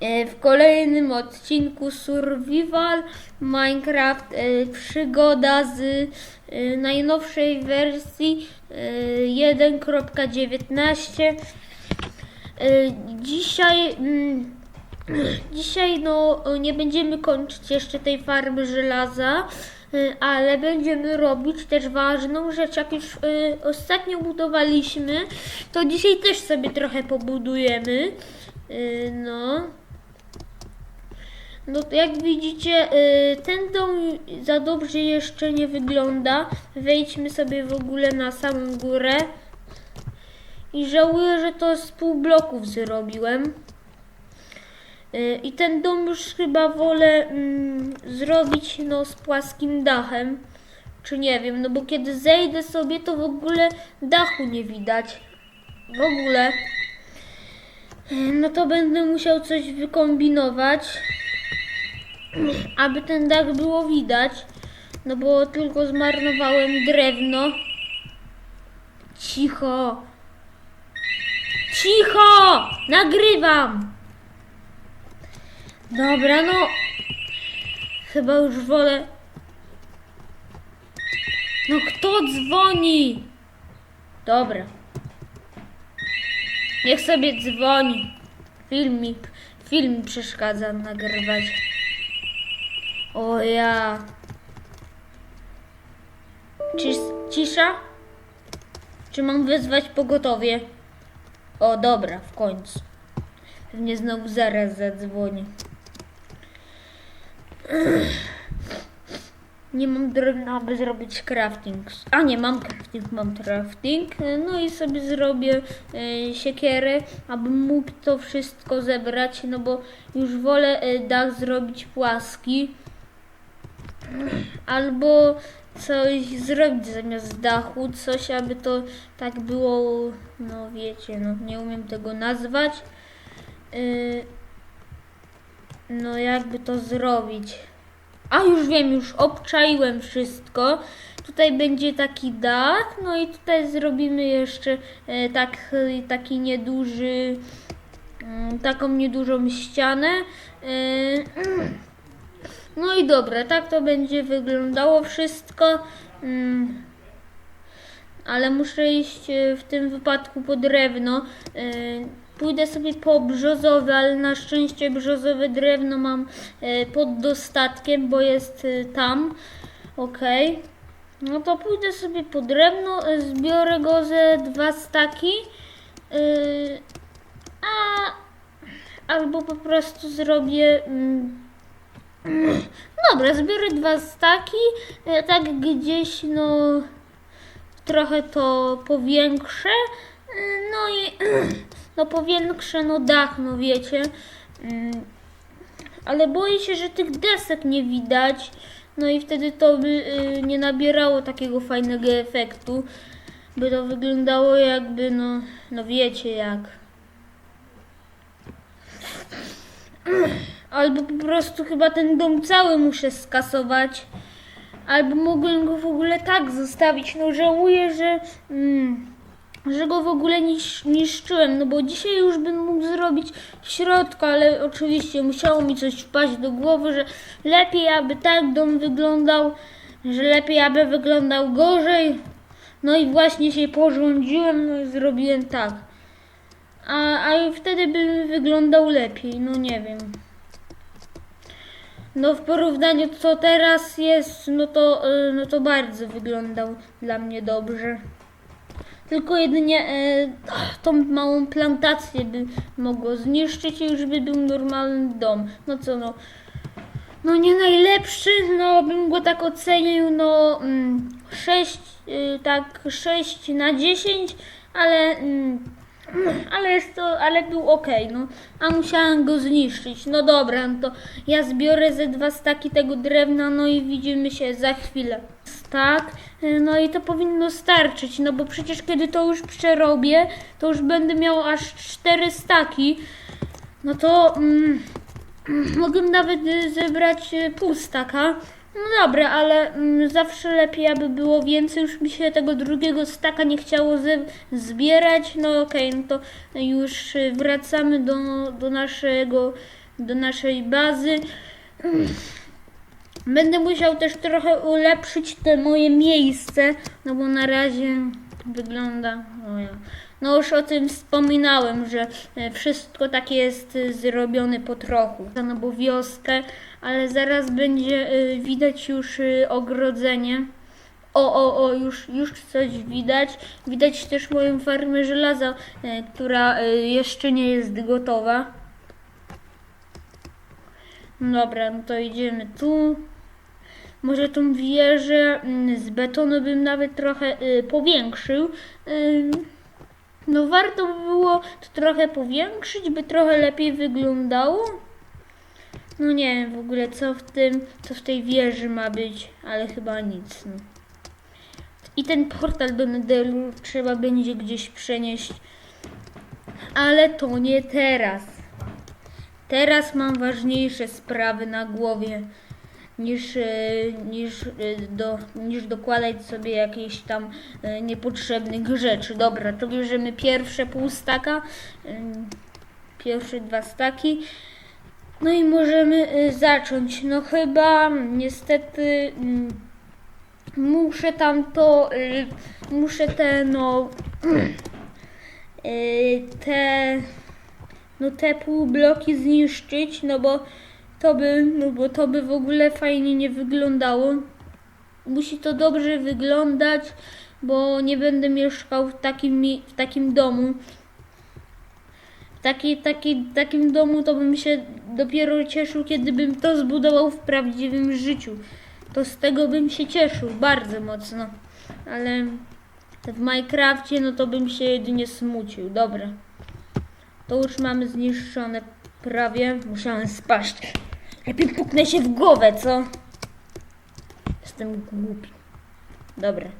E, W kolejnym odcinku Survival Minecraft e, przygoda z e, najnowszej wersji e, 1.19. E, Dzisiaj mm, dzisiaj no nie będziemy kończyć jeszcze tej farmy żelaza, ale będziemy robić też ważną rzecz. Jak już ostatnio budowaliśmy, to dzisiaj też sobie trochę pobudujemy. No. No jak widzicie, y, ten dom za dobrze jeszcze nie wygląda. Wejdźmy sobie w ogóle na samą górę. I żałuję, że to z pół bloków zrobiłem. Y, I ten dom już chyba wolę mm, zrobić no, z płaskim dachem. Czy nie wiem, no bo kiedy zejdę sobie, to w ogóle dachu nie widać. W ogóle. Y, No to będę musiał coś wykombinować, aby ten dach było widać. No bo tylko zmarnowałem drewno. Cicho! Cicho! Nagrywam! Dobra, no. Chyba już wolę. No kto dzwoni? Dobra. Niech sobie dzwoni. Film mi przeszkadza nagrywać. O ja. Cis, cisza? Czy mam wezwać pogotowie? O dobra, w końcu. Pewnie znowu zaraz zadzwoni. Nie mam drewna, aby zrobić crafting. A nie, mam crafting, mam crafting. No i sobie zrobię e, siekierę, abym mógł to wszystko zebrać, no bo już wolę e, dach zrobić płaski. Albo coś zrobić zamiast dachu, coś aby to tak było, no wiecie, no nie umiem tego nazwać. Yy, no jakby to zrobić. A już wiem, już obczaiłem wszystko. Tutaj będzie taki dach, no i tutaj zrobimy jeszcze e, tak, taki nieduży, mm, taką niedużą ścianę. E, no i dobra, tak to będzie wyglądało wszystko. Mm, ale muszę iść e, w tym wypadku po drewno. E, Pójdę sobie po brzozowe, ale na szczęście brzozowe drewno mam e, pod dostatkiem, bo jest tam. Okej. No to pójdę sobie po drewno, zbiorę go ze dwa staki. A albo po prostu zrobię. mm, Dobra, zbiorę dwa staki, e, tak gdzieś no trochę to powiększę, e, no i no powiększę no dach, no wiecie, Mm, ale boję się, że tych desek nie widać, no i wtedy to by y, nie nabierało takiego fajnego efektu, by to wyglądało jakby, no, no wiecie jak. Albo po prostu chyba ten dom cały muszę skasować. Albo mogłem go w ogóle tak zostawić. No żałuję, że, mm, że go w ogóle nisz, niszczyłem. No bo dzisiaj już bym mógł zrobić środka, ale oczywiście musiało mi coś wpaść do głowy, że lepiej aby tak dom wyglądał, że lepiej aby wyglądał gorzej. No i właśnie się porządziłem, no i zrobiłem tak. A, a wtedy by wyglądał lepiej, no nie wiem. No w porównaniu co teraz jest, no to, y, no to bardzo wyglądał dla mnie dobrze. Tylko jedynie e, tą małą plantację by mogło zniszczyć i już by był normalny dom. No co no, no nie najlepszy, no bym go tak ocenił, no mm, 6, y, tak 6 na 10, ale mm, ale jest to, ale był ok, no. A musiałam go zniszczyć. No dobra, no to ja zbiorę ze dwa staki tego drewna, no i widzimy się za chwilę. Tak, no i to powinno starczyć, no bo przecież kiedy to już przerobię, to już będę miał aż cztery staki. No to mm, mogę nawet y, zebrać y, pół staka. No dobra, ale mm, zawsze lepiej, aby było więcej. Już mi się tego drugiego staka nie chciało ze- zbierać. No okej, no to już y, wracamy do, do naszego do naszej bazy. Będę musiał też trochę ulepszyć te moje miejsce, no bo na razie wygląda. O ja. No już o tym wspominałem, że e, wszystko takie jest e, zrobione po trochu. No bo wioskę, ale zaraz będzie e, widać już ogrodzenie. O, o, o, już, już coś widać. Widać też moją farmę żelaza, która jeszcze nie jest gotowa. Dobra, no to idziemy tu. Może tą wieżę mm, z betonu bym nawet trochę powiększył. No warto by było to trochę powiększyć, by trochę lepiej wyglądało. No nie wiem w ogóle co w tym, co w tej wieży ma być, ale chyba nic. No. I ten portal do Netheru trzeba będzie gdzieś przenieść. Ale to nie teraz. Teraz mam ważniejsze sprawy na głowie niż, e, niż, e, do, niż dokładać sobie jakieś tam e, niepotrzebnych rzeczy. Dobra, to bierzemy pierwsze pół staka, pierwsze dwa staki. No i możemy zacząć. No chyba niestety mm, muszę tam to, muszę te no te no te półbloki zniszczyć, no bo to by, no bo to by w ogóle fajnie nie wyglądało. Musi to dobrze wyglądać, bo nie będę mieszkał w takim, w takim domu. W taki, taki, takim domu to bym się dopiero cieszył, kiedy bym to zbudował w prawdziwym życiu. To z tego bym się cieszył bardzo mocno. Ale w Minecrafcie no to bym się jedynie smucił. Dobra. To już mamy zniszczone prawie. Musiałem spaść. Lepiej puknę się w głowę, co? Jestem głupi. Dobra.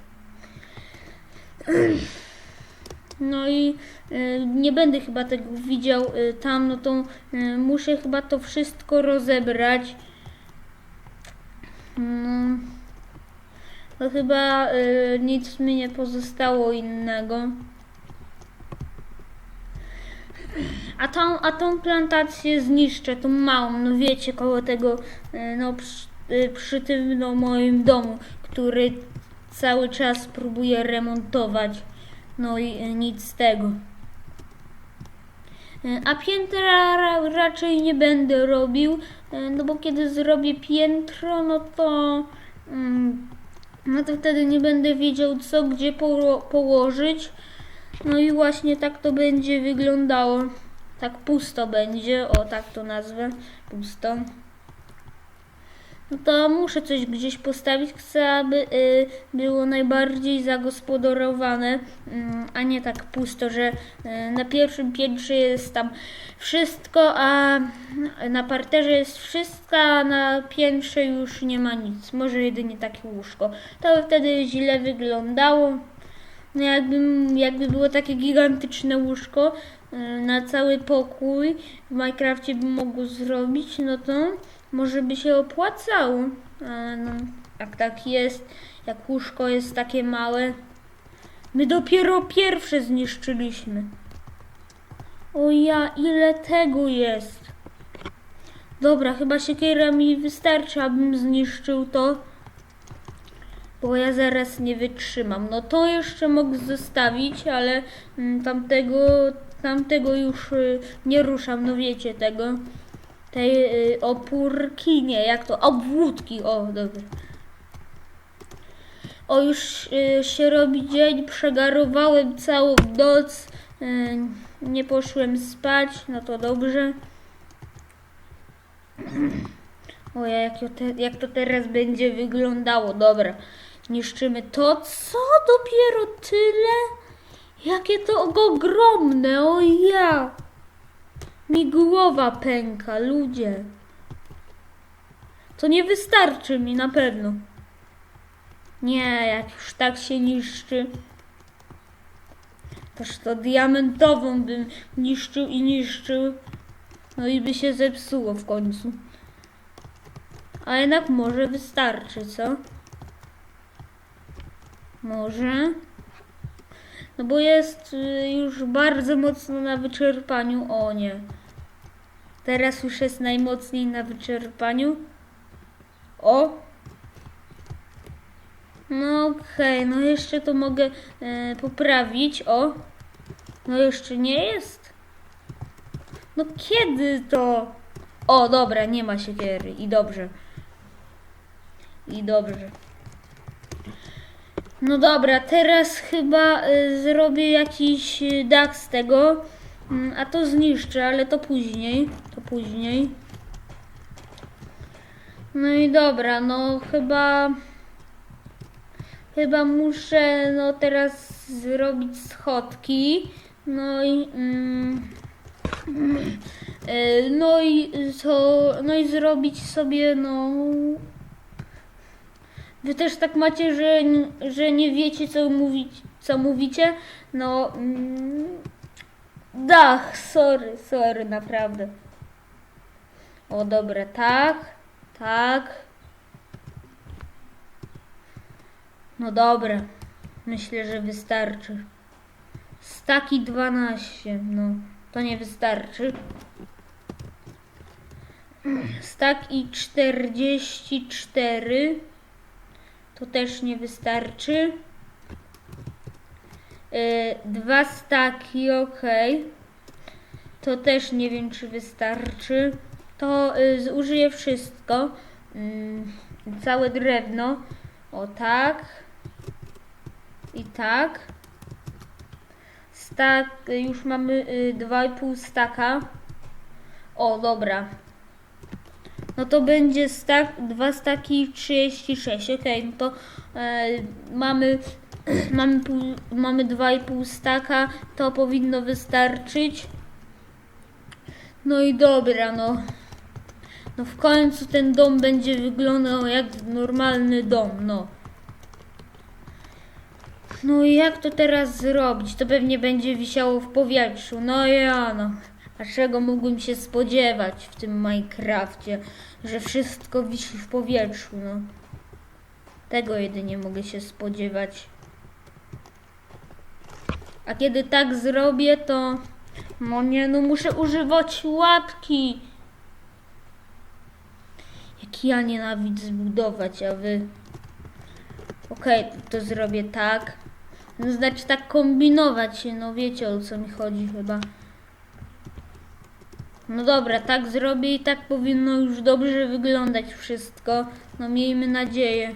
No i y, nie będę chyba tego widział y, tam, no to y, muszę chyba to wszystko rozebrać. No, to chyba y, nic mi nie pozostało innego. A tą, a tą plantację zniszczę, tą małą, no wiecie, koło tego, y, no przy, y, przy tym no, moim domu, który cały czas próbuję remontować. No i y, nic z tego. A piętra ra, raczej nie będę robił, no bo kiedy zrobię piętro, no to, mm, no to wtedy nie będę wiedział co, gdzie poło- położyć. No i właśnie tak to będzie wyglądało. Tak pusto będzie, o tak to nazwę, pusto. No to muszę coś gdzieś postawić, chcę, aby y, było najbardziej zagospodarowane, mm, a nie tak pusto, że y, na pierwszym piętrze jest tam wszystko, a na parterze jest wszystko, a na piętrze już nie ma nic. Może jedynie takie łóżko. To by wtedy źle wyglądało. No jakby, jakby było takie gigantyczne łóżko y, na cały pokój w Minecrafcie by mogło zrobić, no to może by się opłacało. No, jak tak jest, jak łóżko jest takie małe. My dopiero pierwsze zniszczyliśmy. O ja, ile tego jest. Dobra, chyba siekiera mi wystarczy, abym zniszczył to. Bo ja zaraz nie wytrzymam. No to jeszcze mogę zostawić, ale mm, tamtego, tamtego już y, nie ruszam, no wiecie tego. Tej y, opórki, nie, jak to? Obwódki, o, dobra. O, już y, się robi dzień, przegarowałem całą noc, nie poszłem spać, no to dobrze. O, jak, to te, jak to teraz będzie wyglądało, dobra. Niszczymy to, co dopiero tyle? Jakie to ogromne, o ja! Mi głowa pęka, ludzie. To nie wystarczy mi na pewno. Nie, jak już tak się niszczy. Toż to diamentową bym niszczył i niszczył. No i by się zepsuło w końcu. A jednak może wystarczy, co? Może. No bo jest y, już bardzo mocno na wyczerpaniu. O nie. Teraz już jest najmocniej na wyczerpaniu. O! No okej, no jeszcze to mogę e, poprawić. O! No jeszcze nie jest. No kiedy to? O, dobra, nie ma siekiery i dobrze. I dobrze. No dobra, teraz chyba y, zrobię jakiś y, dach z tego, Mm, a to zniszczę, ale to później, to później. No i dobra, no chyba chyba muszę no teraz zrobić schodki. No i mm, y, no i co, no i zrobić sobie no Wy też tak macie, że, że nie wiecie co mówić, co mówicie? No mm, dach, sorry, sorry, naprawdę. O dobra, tak, tak. No dobra, myślę, że wystarczy. Staki 12, no to nie wystarczy. Staki 44 to też nie wystarczy. Yy, dwa staki, ok. To też nie wiem, czy wystarczy. To yy, zużyję wszystko. Yy, całe drewno. O tak. I tak. Stak, y, już mamy y, 2,5 staka. O, dobra. No to będzie stak, dwa staki 36. Ok, no to e, mamy mamy, pół, mamy 2,5 staka, to powinno wystarczyć. No i dobra, no. No w końcu ten dom będzie wyglądał jak normalny dom, no. No i jak to teraz zrobić? To pewnie będzie wisiało w powietrzu. No ja no. A czego mógłbym się spodziewać w tym Minecrafcie? Że wszystko wisi w powietrzu, no. Tego jedynie mogę się spodziewać. A kiedy tak zrobię, to... No nie, no muszę używać łapki. Jak ja nienawidzę zbudować, a wy... Okej, to zrobię tak. No znaczy tak kombinować, no wiecie o co mi chodzi chyba. No dobra, tak zrobię i tak powinno już dobrze wyglądać wszystko. No miejmy nadzieję.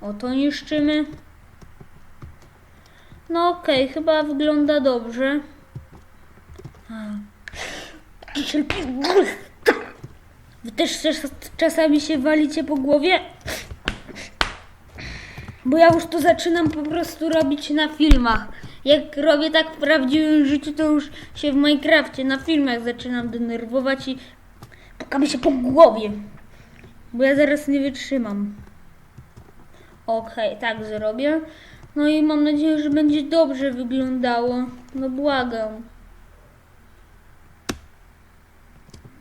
O, to niszczymy. No okej, chyba wygląda dobrze. Wy też czas- czasami się walicie po głowie? Bo ja już to zaczynam po prostu robić na filmach. Jak robię tak w prawdziwym życiu, to już się w Minecrafcie na filmach zaczynam denerwować i pukamy się po głowie. Bo ja zaraz nie wytrzymam. Okej, tak zrobię. No i mam nadzieję, że będzie dobrze wyglądało. No błagam.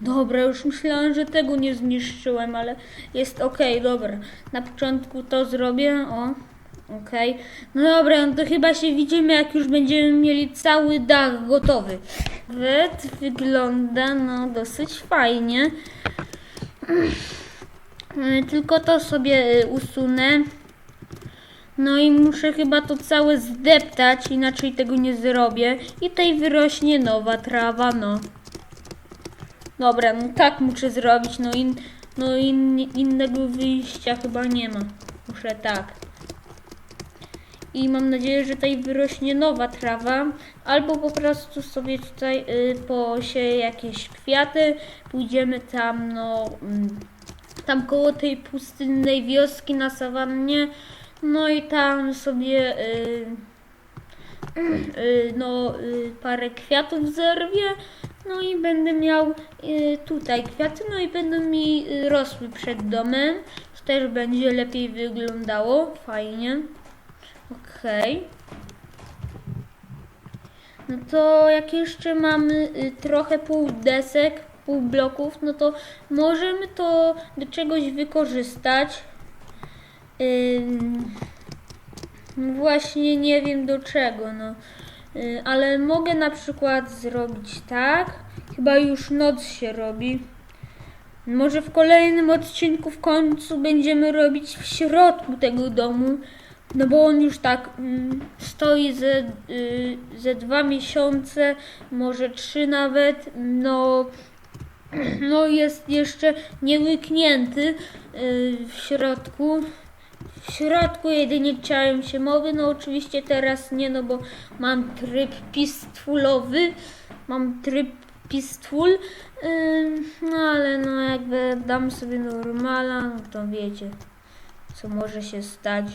Dobra, już myślałam, że tego nie zniszczyłem, ale jest okej, dobra. Na początku to zrobię, o, okej. No dobra, no to chyba się widzimy, jak już będziemy mieli cały dach gotowy. Wet wygląda, no, dosyć fajnie. Y, Tylko to sobie y, usunę. No i muszę chyba to całe zdeptać, inaczej tego nie zrobię. I tutaj wyrośnie nowa trawa, no. Dobra, no tak muszę zrobić, no, in, no in, innego wyjścia chyba nie ma. Muszę tak. I mam nadzieję, że tutaj wyrośnie nowa trawa, albo po prostu sobie tutaj y, posieję jakieś kwiaty, pójdziemy tam, no, mm, tam koło tej pustynnej wioski na sawannie, no i tam sobie, y, y, no, y, parę kwiatów zerwię, no i będę miał y, tutaj kwiaty, no i będą mi rosły przed domem. To też będzie lepiej wyglądało, fajnie. Okej. No to jak jeszcze mamy y, trochę pół desek, pół bloków, no to możemy to do czegoś wykorzystać. No Właśnie nie wiem do czego, no. Y, Ale mogę na przykład zrobić tak. chyba już noc się robi. Może w kolejnym odcinku w końcu będziemy robić w środku tego domu. No bo on już tak mm, stoi ze, y, ze dwa miesiące, może trzy nawet. No, no jest jeszcze niełyknięty y, w środku. W środku jedynie ciałem się mowy, no oczywiście teraz nie, no bo mam tryb pistfulowy, mam tryb pistful, ym, no ale no jakby dam sobie normala, no to wiecie, co może się stać.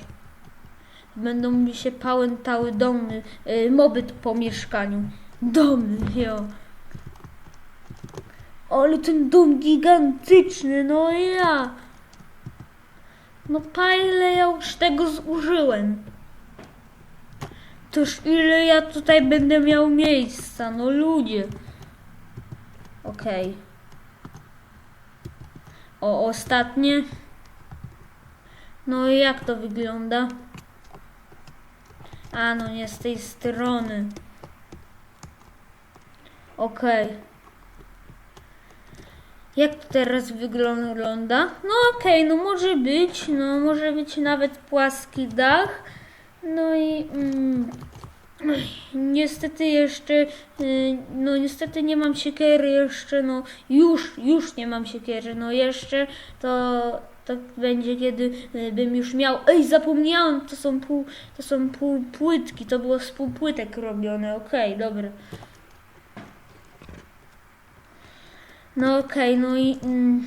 Będą mi się pałętały domy, y, moby po mieszkaniu. Domy, jo. Ale ten dom gigantyczny, no ja. No pa ja już tego zużyłem. Toż ile ja tutaj będę miał miejsca, no ludzie. Okej. O, ostatnie. No i jak to wygląda? A, no nie z tej strony. Okej. Jak to teraz wygląda? No okej, no może być, no może być nawet płaski dach. No i mm, niestety jeszcze, y, no niestety nie mam siekiery jeszcze, no już, już nie mam siekiery, no jeszcze to, to będzie kiedy y, bym już miał, ej zapomniałem, to są pół, to są pół płytki, to było z pół płytek robione, okej, dobra. No okej, no i mm,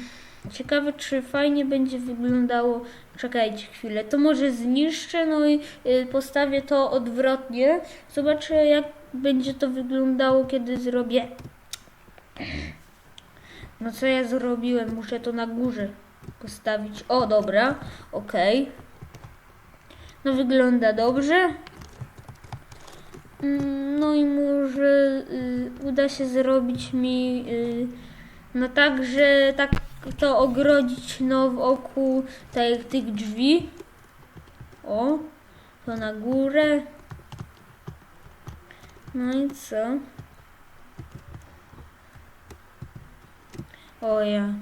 ciekawe, czy fajnie będzie wyglądało. Czekajcie chwilę, to może zniszczę, no i y, postawię to odwrotnie. Zobaczę, jak będzie to wyglądało, kiedy zrobię. No co ja zrobiłem? Muszę to na górze postawić. O, dobra, okej. No wygląda dobrze. Mm, No i może y, uda się zrobić mi y, no tak, że tak to ogrodzić no wokół tych, tych drzwi. O, to na górę. No i co? O ja.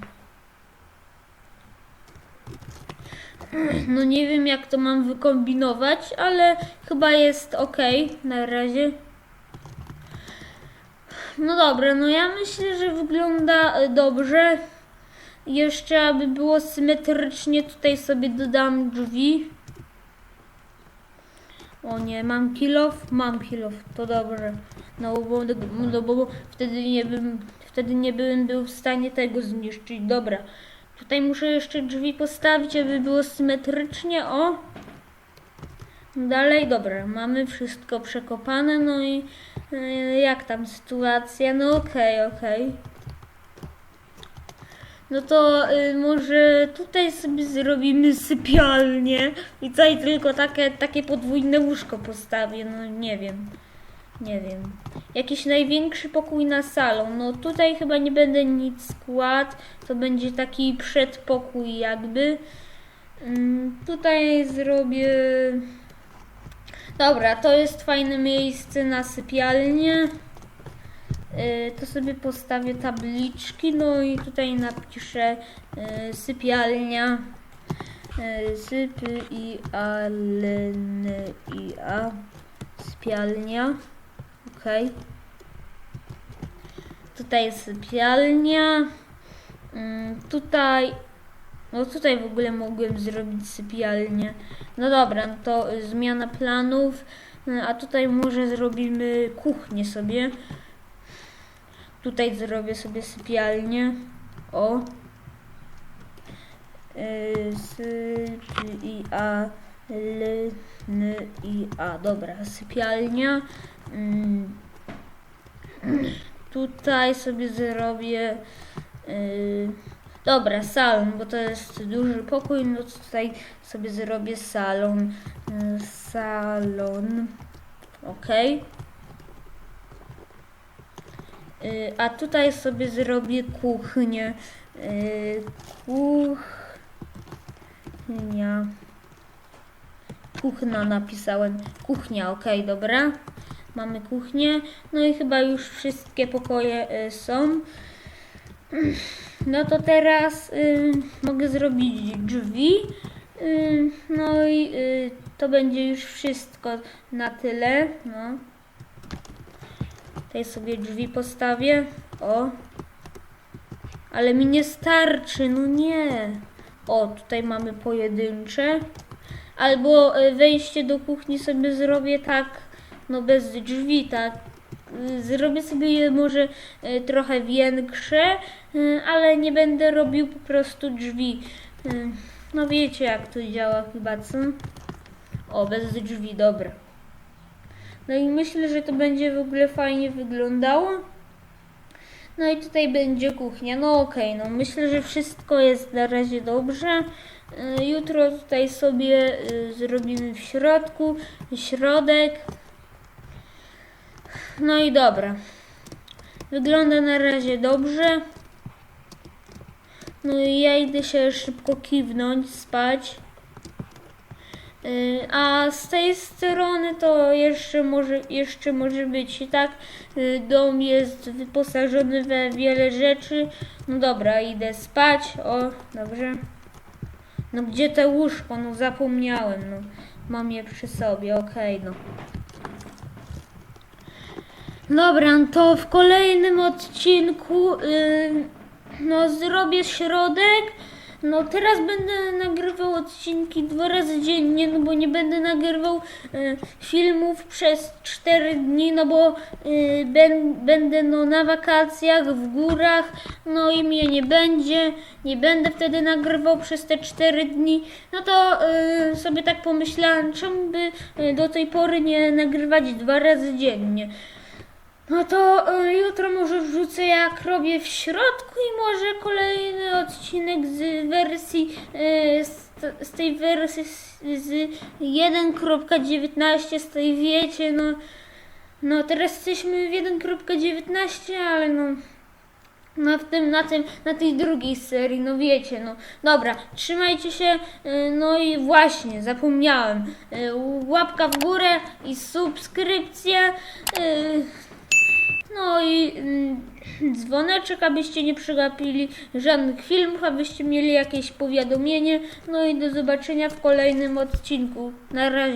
No nie wiem jak to mam wykombinować, ale chyba jest ok na razie. No dobra, no ja myślę, że wygląda e, dobrze. Jeszcze, aby było symetrycznie, tutaj sobie dodam drzwi. O nie, mam kilof? Mam kilof, to dobrze. No bo, no bo wtedy nie bym, wtedy nie bym był w stanie tego zniszczyć. Dobra. Tutaj muszę jeszcze drzwi postawić, aby było symetrycznie. O! Dalej, dobra, mamy wszystko przekopane, no i e, jak tam sytuacja? No okej, okej. No to y, może tutaj sobie zrobimy sypialnię i tutaj tylko takie, takie podwójne łóżko postawię, no nie wiem. Nie wiem. Jakiś największy pokój na salon. No tutaj chyba nie będę nic skład. To będzie taki przedpokój jakby. Mm, tutaj zrobię... Dobra, to jest fajne miejsce na sypialnię. Y, To sobie postawię tabliczki, no i tutaj napiszę y, sypialnia. y, Sypy i a, len, i a. Sypialnia. Okej. Tutaj jest sypialnia. Mm, Tutaj. No tutaj w ogóle mogłem zrobić sypialnię. No dobra, no to y, zmiana planów. Y, A tutaj może zrobimy kuchnię sobie. Tutaj zrobię sobie sypialnię. O. Y, Syp i a l n i a. Dobra, sypialnia. Mm. Tutaj sobie zrobię. y, Dobra, salon, bo to jest duży pokój, no tutaj sobie zrobię salon. Y, Salon. Y, A tutaj sobie zrobię kuchnię. Y, Kuchnia. Kuchna napisałem. Kuchnia, okej, dobra. Mamy kuchnię, no i chyba już wszystkie pokoje y, są. No to teraz y, mogę zrobić drzwi. Y, no i to będzie już wszystko na tyle. No. Tutaj sobie drzwi postawię. O. Ale mi nie starczy, no nie. O, tutaj mamy pojedyncze. Albo wejście do kuchni sobie zrobię tak, no bez drzwi, tak. Zrobię sobie je może y, trochę większe, y, ale nie będę robił po prostu drzwi. Y, No wiecie jak to działa chyba, co? O, bez drzwi, dobra. No i myślę, że to będzie w ogóle fajnie wyglądało. No i tutaj będzie kuchnia. No okej, no myślę, że wszystko jest na razie dobrze. Jutro tutaj sobie zrobimy w środku środek. No i dobra. Wygląda na razie dobrze. No i ja idę się szybko kiwnąć, spać. Y, A z tej strony to jeszcze może, jeszcze może być i tak. y, Dom jest wyposażony we wiele rzeczy. No dobra, idę spać. O, dobrze. No gdzie te łóżko? No zapomniałem. No. Mam je przy sobie, okej, no. Dobra, to w kolejnym odcinku y, no zrobię środek. No teraz będę nagrywał odcinki dwa razy dziennie, no bo nie będę nagrywał y, filmów przez 4 dni, no bo y, ben, będę no na wakacjach w górach, no i mnie nie będzie, nie będę wtedy nagrywał przez te 4 dni. No to y, sobie tak pomyślałem, czemu by y, do tej pory nie nagrywać dwa razy dziennie. No to y, jutro może wrzucę jak robię w środku i może kolejny odcinek z wersji, y, z, z tej wersji z, z 1.19, z tej wiecie, no, no teraz jesteśmy w 1.19, ale no, no w tym, na tym, na tej drugiej serii, no wiecie, no. Dobra, trzymajcie się, y, no i właśnie, zapomniałem, łapka w górę i subskrypcja, y, no i mm, dzwoneczek, abyście nie przegapili żadnych filmów, abyście mieli jakieś powiadomienie. No i do zobaczenia w kolejnym odcinku. Na razie.